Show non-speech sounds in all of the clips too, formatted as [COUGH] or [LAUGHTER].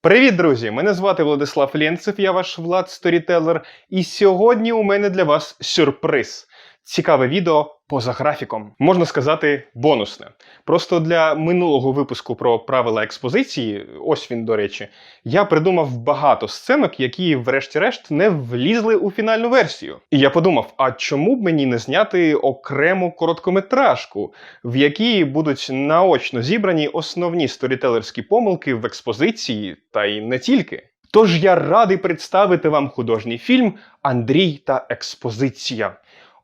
Привіт, друзі! Мене звати Владислав Ленцев, я ваш Влад Сторітелер. І сьогодні у мене для вас сюрприз. Цікаве відео поза графіком. Можна сказати, бонусне. Просто для минулого випуску про правила експозиції, ось він, до речі, я придумав багато сценок, які, врешті-решт, не влізли у фінальну версію. І я подумав: а чому б мені не зняти окрему короткометражку, в якій будуть наочно зібрані основні сторітелерські помилки в експозиції, та й не тільки. Тож я радий представити вам художній фільм Андрій та експозиція.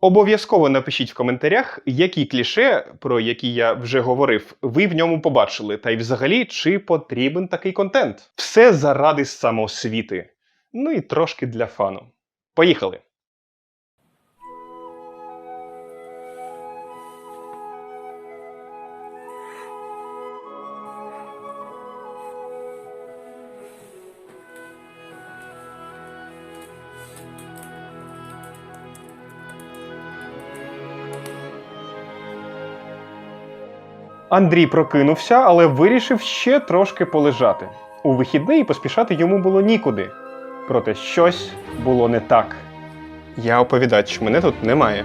Обов'язково напишіть в коментарях, які кліше, про які я вже говорив, ви в ньому побачили, та й взагалі, чи потрібен такий контент. Все заради самоосвіти. Ну і трошки для фану. Поїхали! Андрій прокинувся, але вирішив ще трошки полежати. У вихідний поспішати йому було нікуди. Проте щось було не так. Я оповідач, мене тут немає.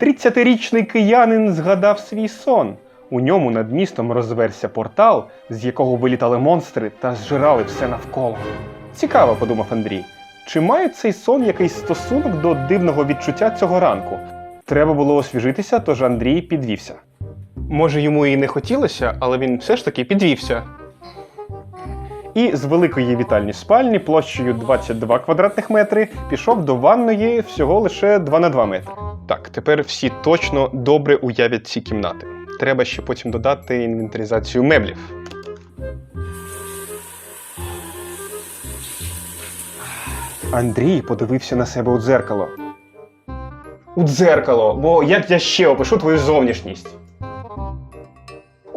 30-річний киянин згадав свій сон. У ньому над містом розверся портал, з якого вилітали монстри та зжирали все навколо. Цікаво, подумав Андрій. Чи має цей сон якийсь стосунок до дивного відчуття цього ранку? Треба було освіжитися, тож Андрій підвівся. Може, йому і не хотілося, але він все ж таки підвівся. І з великої вітальні спальні площею 22 квадратних метри пішов до ванної всього лише 2 на 2 метри. Так, тепер всі точно добре уявлять ці кімнати. Треба ще потім додати інвентаризацію меблів. Андрій подивився на себе у дзеркало. У дзеркало, бо як я ще опишу твою зовнішність?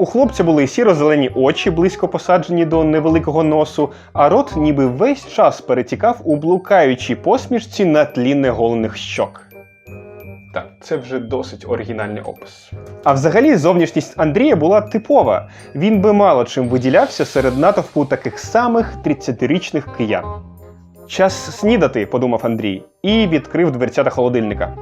У хлопця були сіро-зелені очі, близько посаджені до невеликого носу, а рот ніби весь час перетікав у блукаючій посмішці на тлі неголених щок. Так, це вже досить оригінальний опис. А взагалі зовнішність Андрія була типова. Він би мало чим виділявся серед натовпу таких самих 30-річних киян. Час снідати, подумав Андрій, і відкрив дверцята холодильника.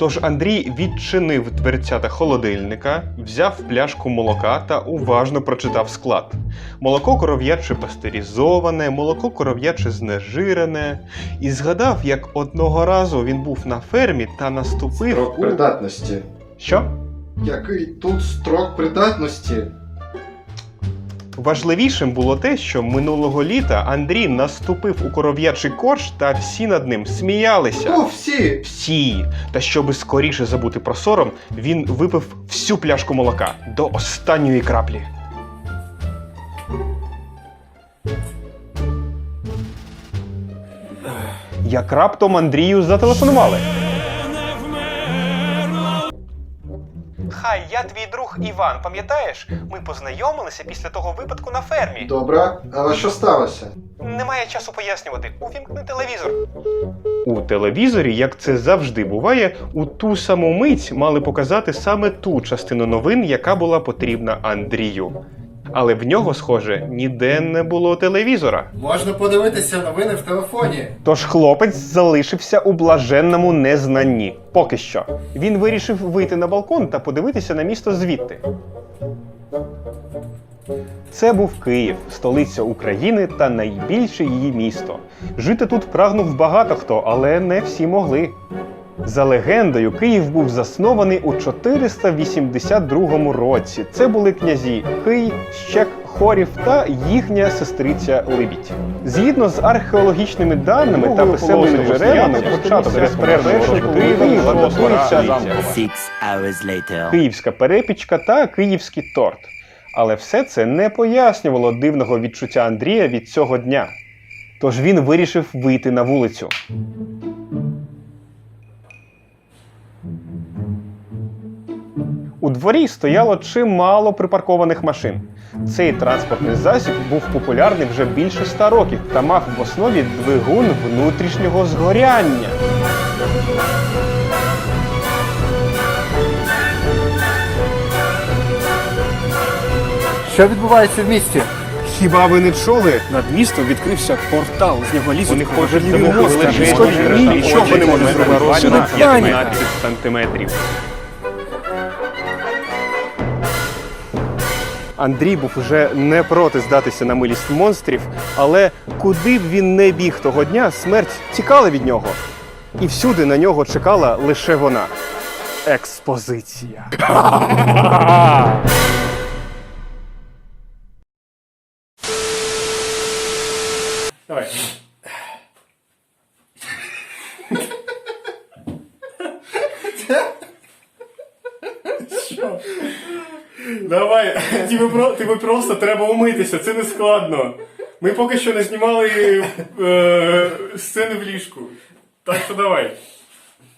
Тож Андрій відчинив дверцята холодильника, взяв пляшку молока та уважно прочитав склад: молоко коров'яче пастеризоване, молоко коров'яче знежирене, і згадав, як одного разу він був на фермі та наступив Строк у... придатності. Що? Який тут строк придатності? Важливішим було те, що минулого літа Андрій наступив у коров'ячий корж та всі над ним сміялися. О, всі! Всі. Та щоби скоріше забути про сором, він випив всю пляшку молока до останньої краплі. Як раптом Андрію зателефонували. Я твій друг Іван, пам'ятаєш? Ми познайомилися після того випадку на фермі. Добре, але що сталося? Немає часу пояснювати. Увімкни телевізор. У телевізорі, як це завжди буває, у ту саму мить мали показати саме ту частину новин, яка була потрібна Андрію. Але в нього, схоже, ніде не було телевізора. Можна подивитися новини в телефоні. Тож хлопець залишився у блаженному незнанні. Поки що. Він вирішив вийти на балкон та подивитися на місто звідти. Це був Київ, столиця України та найбільше її місто. Жити тут прагнув багато хто, але не всі могли. За легендою, Київ був заснований у 482 році. Це були князі Кий, Щек, Хорів та їхня сестриця Либідь. Згідно з археологічними даними та писемними джерелами, початок безперервного Києва київська перепічка та київський торт. Але все це не пояснювало дивного відчуття Андрія від цього дня. Тож він вирішив вийти на вулицю. У дворі стояло чимало припаркованих машин. Цей транспортний засіб був популярний вже більше ста років та мав в основі двигун внутрішнього згоряння. Що відбувається в місті? Хіба ви не чули? Над містом відкрився портал. З нього лізуть Вони хочуть замовити лежить. Нічого не можуть зробити. Як на 15 сантиметрів. Андрій був уже не проти здатися на милість монстрів, але куди б він не біг того дня, смерть тікала від нього. І всюди на нього чекала лише вона. Експозиція. Давай. Давай, [LAUGHS] тобі, про, тобі просто треба умитися, це не складно. Ми поки що не знімали е, сцени в ліжку. Так що давай.